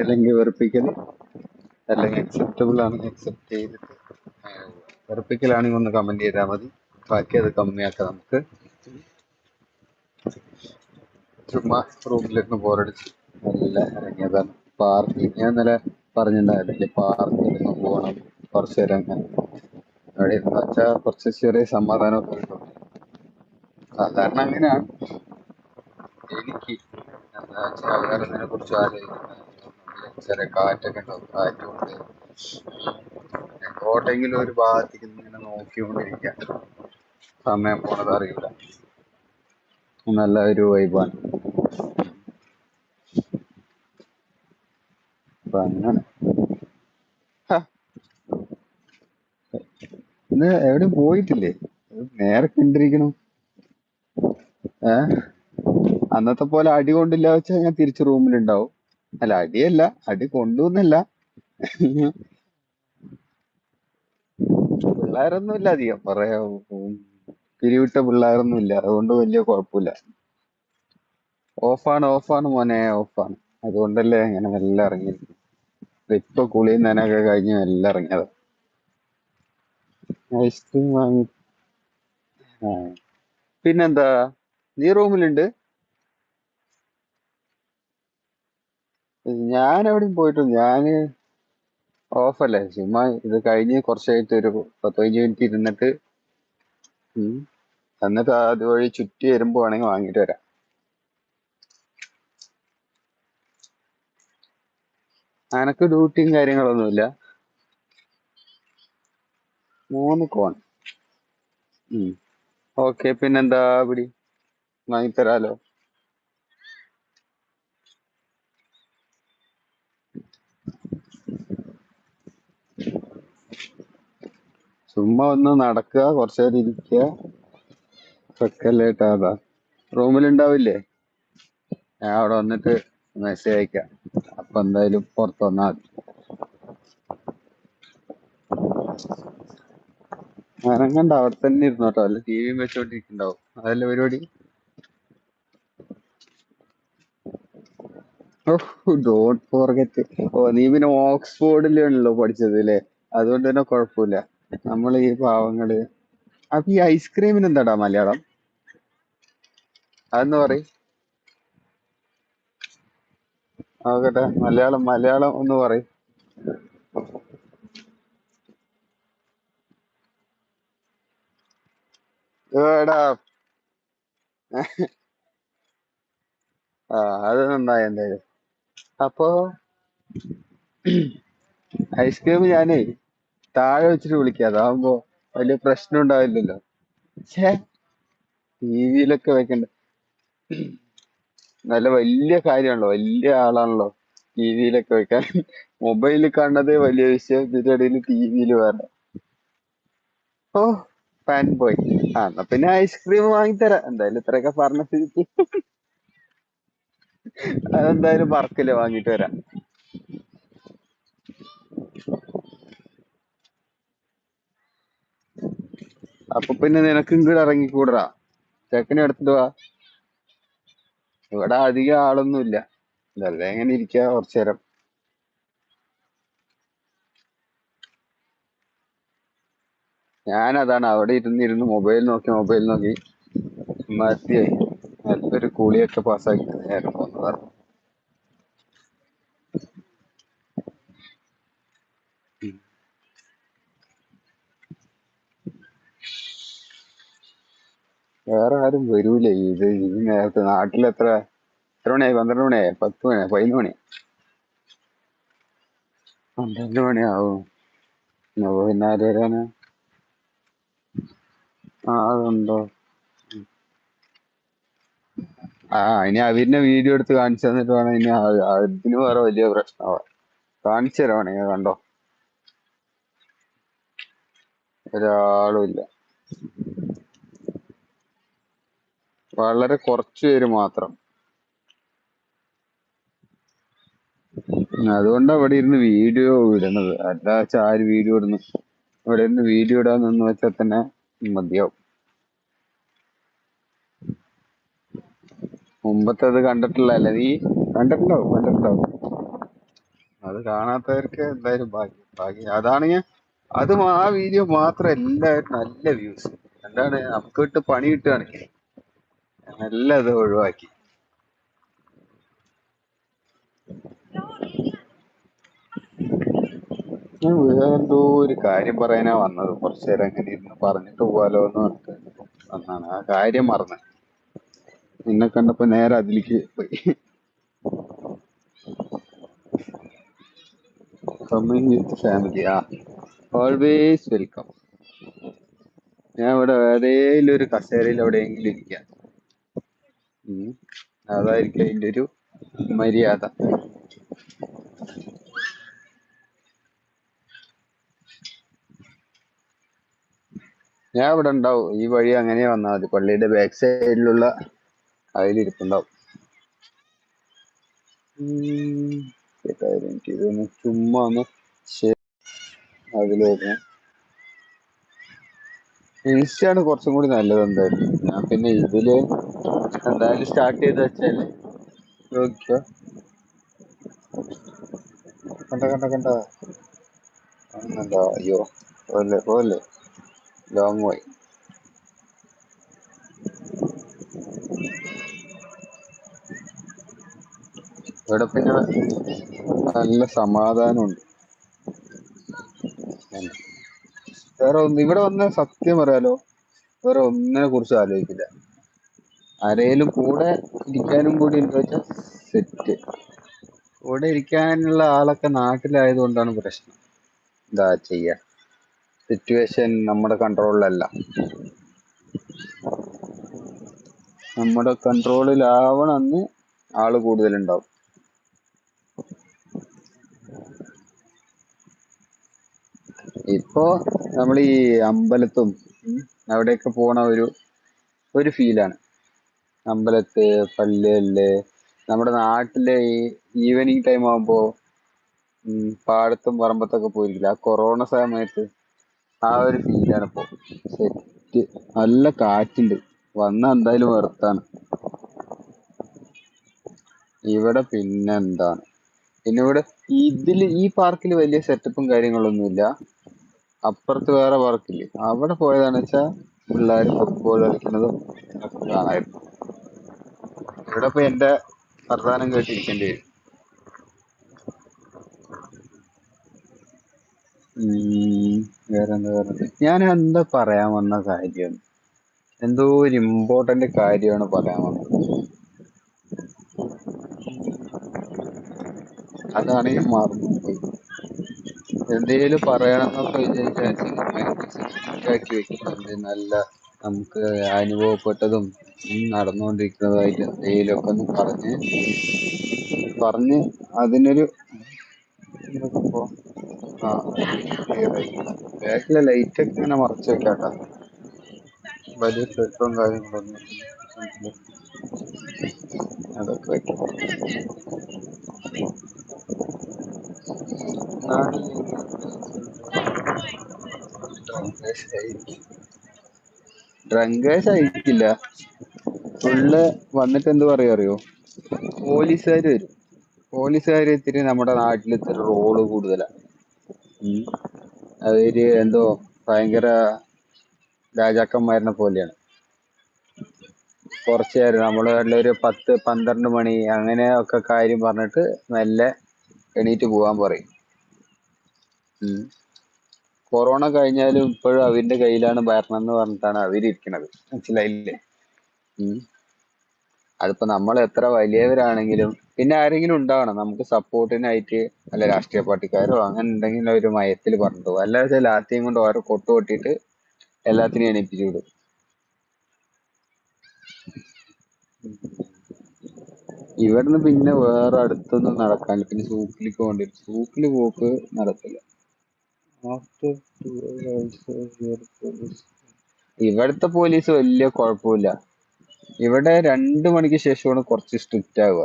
അല്ലെങ്കിൽ വെറുപ്പിക്കൽ അല്ലെങ്കിൽ അക്സെപ്റ്റബിൾ ആണെങ്കിൽ അക്സെപ്റ്റ് ചെയ്തിട്ട്. വെറുപ്പിക്കലാണെങ്കിൽ ഒന്ന് കമന്റ് ചെയ്താൽ മതി. ബാക്കി അത് കമ്മിയാക്കാം നമുക്ക്. ചുമ്മാ റൂമിലിരുന്ന് ബോറടിച്ച് നല്ല ഇറങ്ങിയതാണ്. പാർക്കിൽ ഞാൻ ഇന്നലെ പറഞ്ഞിട്ടുണ്ടായിരുന്നില്ലേ പാർക്കിൽ പോകണം കുറച്ച് നേരം അങ്ങനെ അവിടെ ഇരുന്ന് വെച്ചാൽ കുറച്ച് ചെറിയ സമാധാനമൊക്കെ കിട്ടും. സാധാരണ അങ്ങനെയാണ്. എനിക്ക് എന്താ വെച്ചാൽ ആൾക്കാരെ കുറിച്ച് ആലോചിക്കുന്ന ചെറിയ കാറ്റൊക്കെ ഉണ്ടാവും കാറ്റ് കൊണ്ട് എങ്ങോട്ടെങ്കിലും ഒരു ഭാഗത്തേക്ക് ഇങ്ങനെ നോക്കിക്കൊണ്ടിരിക്കുക സമയം പോണത് അറിയില്ല നല്ല ഒരു വൈബാണ് അപ്പൊ അങ്ങനെ ഇന്ന് എവിടെയും പോയിട്ടില്ലേ? നേരെ കണ്ടിരിക്കണം. ഏ? അന്നത്തെ പോലെ അടി കൊണ്ടില്ല വെച്ചാൽ ഞാൻ തിരിച്ച് റൂമിലുണ്ടാവും അല്ല അടിയല്ല. അടി കൊണ്ടുവന്നല്ല. പിള്ളേരൊന്നും ഇല്ല അധികം പറയാ പിരിവിട്ട പിള്ളേരൊന്നും ഇല്ല അതുകൊണ്ട് വലിയ കുഴപ്പമില്ല. ഓഫാണ് ഓഫാണ് മോനെ ഓഫാണ്. അതുകൊണ്ടല്ലേ ഇങ്ങനെ എല്ലാം ഇറങ്ങിയിരിക്കും ഇപ്പൊ കുളിയും നനൊക്കെ കഴിഞ്ഞ് എല്ലാം ഇറങ്ങിയത്. ഐസ്ക്രീം വാങ്ങി. പിന്നെന്താ? നീ റൂമിലുണ്ട്? ഞാൻ എവിടെയും പോയിട്ടുണ്ട് ഞാൻ ഓഫല്ലേ. ചുമ്മാ ഇത് കഴിഞ്ഞ് കുറച്ചായിട്ട് ഒരു പത്ത് പതിനഞ്ച് മിനിറ്റ് ഇരുന്നിട്ട് ഉം, എന്നിട്ട് അതുവഴി ചുറ്റി വരുമ്പോ വേണമെങ്കിൽ വാങ്ങിട്ട് വരാം. അനക്ക് ഡ്യൂട്ടിയും കാര്യങ്ങളൊന്നുമില്ല? മൂന്ന് കോൺ. ഓക്കെ പിന്നെന്താ പിടി? വാങ്ങിത്തരാലോ? ചുമ്മാ ഒന്ന് നടക്കുക കുറച്ചു നേരം ഇരിക്കുക. വെക്കല്ലേട്ടാ അതാ. റൂമിലുണ്ടാവില്ലേ? ഞാൻ അവിടെ വന്നിട്ട് മെസ്സേജ് അയക്കാം. അപ്പൊ എന്തായാലും പുറത്ത് വന്നാൽ മതി. അനങ്ങണ്ട അവിടെ തന്നെ ഇരുന്നോട്ടോ. അല്ല ടി വിയും വെച്ചോണ്ടിരിക്കുന്നുണ്ടാവും അതല്ല പരിപാടി? ഡോണ്ട് ഫോർഗറ്റ് ഓ നീ പിന്നെ ഓക്സ്ഫോർഡിലാണല്ലോ പഠിച്ചത് അല്ലേ? അതുകൊണ്ട് തന്നെ കുഴപ്പമില്ല. നമ്മൾ ഈ പാവങ്ങൾ. അപ്പൊ ഈ ഐസ്ക്രീമിന് എന്താടാ മലയാളം? അതെന്ന് പറയും? നോക്കട്ടെ മലയാളം മലയാളം ഒന്ന് പറയും. എടാ ആ അത് നന്നായി എന്തായാലും. അപ്പൊ ഐസ്ക്രീം ഞാനേ താഴെ വെച്ചിട്ട് വിളിക്കാം. അതാവുമ്പോ വലിയ പ്രശ്നം ഉണ്ടാവില്ലല്ലോ. ഛേ ടിവിയിലൊക്കെ വെക്കണ്ട. നല്ല വലിയ കാര്യമാണല്ലോ. വലിയ ആളാണല്ലോ ടിവിയിലൊക്കെ വെക്കാൻ. മൊബൈലിൽ കാണുന്നതേ വലിയ വിഷയം. ഇതിന്റെ ഇടയിൽ വേറെ. ഓ പാൻ ബോയ് ആ എന്നാ പിന്നെ ഐസ്ക്രീം വാങ്ങിത്തരാം. എന്തായാലും ഇത്രയൊക്കെ പറഞ്ഞ സ്ഥിതിക്ക് അതെന്തായാലും മറക്കില്ല വാങ്ങിട്ട് വരാം. അപ്പൊ പിന്നെ നിനക്ക് ഇങ്ങോട്ട് ഇറങ്ങിക്കൂടറാ ചെക്കനെ എടുത്തിട്ട് വാ. ഇവിടെ അധികം ആളൊന്നുമില്ല. വെറുതെ എങ്ങനെ ഇരിക്കുക കുറച്ചു നേരം. അതാണ് അവിടെ ഇരുന്ന് ഇരുന്ന് മൊബൈൽ നോക്കി മൊബൈൽ നോക്കി. മതിയായി നല്ലൊരു കൂളിയൊക്കെ പാസ്സാക്കി നേരം പോകുന്നതാണ് വേറെ ആരും വരൂല. ഇത് ഈ നേരത്തെ നാട്ടിൽ എത്ര എത്ര മണിയായി? പന്ത്രണ്ട് മണിയായി? പത്ത് മണിയായി? പതിനൊന്ന് മണി? പന്ത്രണ്ട് മണിയാവും. പിന്നെ ആര് വരാന്? ആ അതുണ്ടോ? ആ ഇനി അവരിനെ വീഡിയോ എടുത്ത് കാണിച്ചു തന്നിട്ട് വേണം ഇനി അതിന് വേറെ വലിയ പ്രശ്നമാണ് കാണിച്ചു തരാം വേണമെങ്കിൽ കണ്ടോ? ഒരാളും ഇല്ല. വളരെ കുറച്ച് പേര് മാത്രം. അതുകൊണ്ടാ ഇവിടെ ഇരുന്ന് വീഡിയോ ഇടുന്നത്. അല്ല ആര് വീഡിയോ ഇടുന്നു. ഇവിടെ ഇരുന്ന് വീഡിയോ ഇടാൻ നിന്ന് വെച്ചാൽ തന്നെ മതിയാവും. മുമ്പത്തെ അത് കണ്ടിട്ടില്ലല്ലേ നീ കണ്ടിട്ടുണ്ടാവും കണ്ടിട്ടുണ്ടാവും. അത് കാണാത്തവർക്ക് എന്തായാലും ഭാഗ്യം ഭാഗ്യം. അതാണെങ്കിൽ അത് മാ- ആ വീഡിയോ മാത്രം എല്ലാവരും നല്ല വ്യൂസ്. എന്താണ് നമുക്ക് വിട്ട് പണി കിട്ടുകയാണെങ്കിൽ എല്ലാം അത് ഒഴിവാക്കി വേറെന്തോ ഒരു കാര്യം പറയാനാ വന്നത്. കുറച്ചു നേരം അങ്ങനെ ഇരുന്ന് പറഞ്ഞിട്ട് പോവാലോ എന്ന് പറഞ്ഞിട്ട് വന്നാണ് ആ കാര്യം മറന്ന്. നിന്നെ കണ്ടപ്പോ നേരെ അതിലേക്ക് പോയി. കമ്മിങ് വിത്ത് ഫാമിലി ആ ഓൾവേസ് വെൽക്കം ഞാൻ ഇവിടെ ഏതെങ്കിലും ഒരു കസേരയിൽ എവിടെയെങ്കിലും ഇരിക്കാം. അതായിരിക്കും അതിന്റെ ഒരു മര്യാദ. ഞാൻ ഇവിടെ ഉണ്ടാവും. ഈ വഴി അങ്ങനെ വന്നാൽ മതി. പള്ളിയുടെ ബാക്ക് സൈഡിലുള്ള അതിലിരിപ്പുണ്ടാവും. എനിക്ക് ഇതൊന്ന് ചുമ്മാ ഒന്ന് ശരി. അതിലേക്ക് ഇൻസ്റ്റയാണ് കുറച്ചും കൂടി നല്ലത് എന്തായാലും. ഞാൻ പിന്നെ ഇതിൽ എന്തായാലും സ്റ്റാർട്ട് ചെയ്ത് വെച്ചാൽ നോക്കിയോ കണ്ട കണ്ട കണ്ട? അയ്യോ പോലെ പോലെ. ലോങ് പോയി ഇവിടെ പിന്നെ നല്ല സമാധാനമുണ്ട്. വേറെ ഒന്ന് ഇവിടെ വന്ന സത്യം പറയാലോ വേറെ ഒന്നിനെ കുറിച്ച് ആലോചിക്കില്ല. ആരേലും കൂടെ ഇരിക്കാനും കൂടി ഉണ്ട് സെറ്റ് കൂടെ ഇരിക്കാനുള്ള ആളൊക്കെ നാട്ടിലായതുകൊണ്ടാണ് പ്രശ്നം. എന്താ ചെയ്യാ? സിറ്റുവേഷൻ നമ്മുടെ കൺട്രോളിലല്ല നമ്മുടെ കൺട്രോളിലാവണമെന്ന് ആൾ കൂടുതലുണ്ടാവും. ഇപ്പോ നമ്മൾ ഈ അമ്പലത്തും അവിടെയൊക്കെ പോണ ഒരു ഒരു ഫീലാണ് അമ്പലത്ത് പള്ളികളിൽ നമ്മുടെ നാട്ടിലെ ഈ ഈവനിങ് ടൈം ആകുമ്പോ പാടത്തും പറമ്പത്തൊക്കെ പോയിരിക്കില്ല? ആ കൊറോണ സമയത്ത് ആ ഒരു ഫീലാണ് ഇപ്പോ. സെറ്റ് നല്ല കാറ്റുണ്ട്. വന്ന എന്തായാലും വെറുത്താണ്. ഇവിടെ പിന്നെ എന്താണ്? പിന്നെ ഇവിടെ ഇതിൽ ഈ പാർക്കിൽ വലിയ സെറ്റപ്പും കാര്യങ്ങളൊന്നുമില്ല അപ്പുറത്ത് വേറെ പാർക്കില്ലേ അവിടെ പോയതാണെന്ന് വെച്ചാൽ പിള്ളേർ ഫുട്ബോൾ കളിക്കുന്നതും ഒക്കെ കാണായിരുന്നു ഇവിടെ ഇപ്പൊ എന്റെ വർത്താനം കേട്ടിരിക്കേണ്ടി വരും. വേറെന്താ വേറെ ഞാൻ എന്താ പറയാൻ വന്ന കാര്യം? എന്തോ ഒരു ഇമ്പോർട്ടന്റ് കാര്യമാണ് പറയാൻ വന്നത്. അതാണ് ഈ മറന്നുപോയി എന്തേലും പറയണമെന്നൊക്കെ വിചാരിച്ചാൽ നല്ല നമുക്ക് അനുഭവപ്പെട്ടതും നടന്നുകൊണ്ടിരിക്കുന്നതായിട്ട് എന്തെങ്കിലും ഒക്കെ ഒന്ന് പറഞ്ഞ് പറഞ്ഞ് അതിനൊരു ആ ബാക്കിലെ ലൈറ്റ് ഒക്കെ ഇങ്ങനെ മറച്ചു വെക്കാട്ടോ. വലിയ പെട്രോളും കാര്യങ്ങളൊന്നും അതൊക്കെ വെക്കാം. ഡ്രങ്കേഴ്സ് ആയിരിക്കില്ല ഫുള്ള് വന്നിട്ട് എന്ത് പറയും അറിയോ? പോലീസുകാർ വരും. പോലീസുകാർ ഇത്തിരി നമ്മുടെ നാട്ടിൽ ഇത്തിരി റോൾ കൂടുതലാണ്. അവർ എന്തോ ഭയങ്കര രാജാക്കന്മാരനെ പോലെയാണ്. കുറച്ച് നേരം നമ്മൾ ഒരു പത്ത് പന്ത്രണ്ട് മണി അങ്ങനെ ഒക്കെ കാര്യം പറഞ്ഞിട്ട് മെല്ലെ എണീറ്റ് പോകാൻ പറയും. കൊറോണ കഴിഞ്ഞാലും ഇപ്പോഴും അവരുടെ കയ്യിലാണ് ഭരണം എന്ന് പറഞ്ഞിട്ടാണ് അവരിയ്ക്കണത് മനസ്സിലായില്ലേ. അതിപ്പോ നമ്മൾ എത്ര വലിയവരാണെങ്കിലും പിന്നെ ആരെങ്കിലും ഉണ്ടാവണം. നമുക്ക് സപ്പോർട്ടിനായിട്ട് അല്ല രാഷ്ട്രീയ പാർട്ടിക്കാരോ അങ്ങനെ ഉണ്ടെങ്കിൽ ഒരു മയത്തിൽ പറഞ്ഞിട്ട് പോകും. അല്ലാതെ ലാത്തിയും കൊണ്ട് ഓരോ കൊട്ട് കൊട്ടിയിട്ട് എല്ലാത്തിനെയും എണീപ്പിച്ചു വിടും. ഇവിടുന്ന് പിന്നെ വേറെ അടുത്തൊന്നും നടക്കാനില്ല. പിന്നെ സൂക്കിലേക്ക് പോകേണ്ടി വരും. പോക്ക് നടക്കില്ല. ഇവിടുത്തെ പോലീസ് വലിയ കുഴപ്പമില്ല. ഇവിടെ രണ്ടു മണിക്ക് ശേഷമാണ് കുറച്ച് സ്ട്രിക്റ്റ് ആവുക.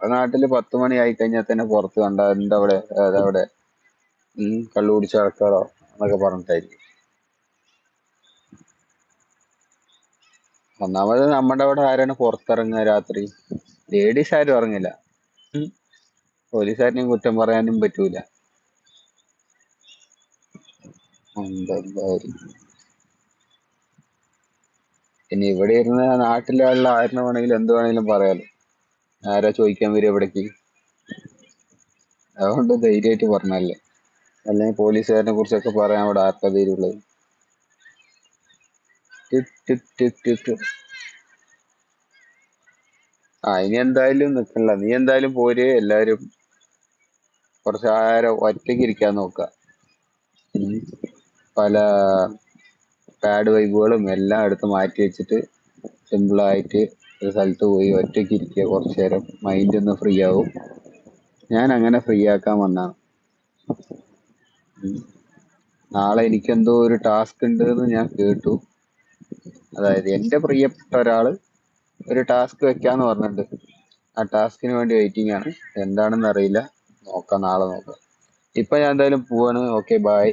നമ്മുടെ നാട്ടിൽ പത്ത് മണി ആയി കഴിഞ്ഞാൽ തന്നെ പുറത്ത് കണ്ട എന്റെ അവിടെ അതവിടെ കള്ളു കുടിച്ച ആൾക്കാരോ എന്നൊക്കെ പറഞ്ഞിട്ടായിരിക്കും. ഒന്നാമത് നമ്മുടെ അവിടെ ആരാണ് പുറത്തിറങ്ങുക രാത്രി? ലേഡീസ് ആരും ഇറങ്ങില്ല. പോലീസുകാരനെയും കുറ്റം പറയാനും പറ്റൂല. എന്തായാലും ഇനി ഇവിടെ ഇരുന്ന് നാട്ടിലുള്ള ആരിനെ വേണമെങ്കിലും എന്ത് വേണമെങ്കിലും പറയാലോ. ആരാ ചോദിക്കാൻ വരും ഇവിടേക്ക്? അതുകൊണ്ട് ധൈര്യമായിട്ട് പറഞ്ഞല്ലേ അല്ലെങ്കിൽ പോലീസുകാരനെ കുറിച്ചൊക്കെ പറയാൻ അവിടെ ആർക്കാ ധൈര്യമുള്ളത്. ആ ഇനി എന്തായാലും നിക്കണില്ല നീ എന്തായാലും പോര്. എല്ലാരും കുറച്ച് നേരം ഒറ്റയ്ക്ക് ഇരിക്കാൻ നോക്ക. പല പാഡ് വൈബുകളും എല്ലാം എടുത്ത് മാറ്റി വെച്ചിട്ട് സിമ്പിൾ ആയിട്ട് ഒരു സ്ഥലത്ത് പോയി ഒറ്റയ്ക്ക് ഇരിക്കുക കുറച്ച് നേരം. മൈൻഡ് ഒന്ന് ഫ്രീ ആവും. ഞാൻ അങ്ങനെ ഫ്രീ ആക്കാൻ വന്നാണ്. നാളെ എനിക്കെന്തോ ഒരു ടാസ്ക് ഉണ്ട് എന്ന് ഞാൻ കേട്ടു. അതായത് എന്റെ പ്രിയപ്പെട്ട ഒരാൾ ഒരു ടാസ്ക് വെക്കാന്ന് പറഞ്ഞിട്ടുണ്ട്. ആ ടാസ്കിന് വേണ്ടി വെയിറ്റിംഗ് ആണ്. എന്താണെന്ന് അറിയില്ല. നോക്കാം നാളെ നോക്കാം. ഇപ്പൊ ഞാൻ എന്തായാലും പോവാണ്. Okay bye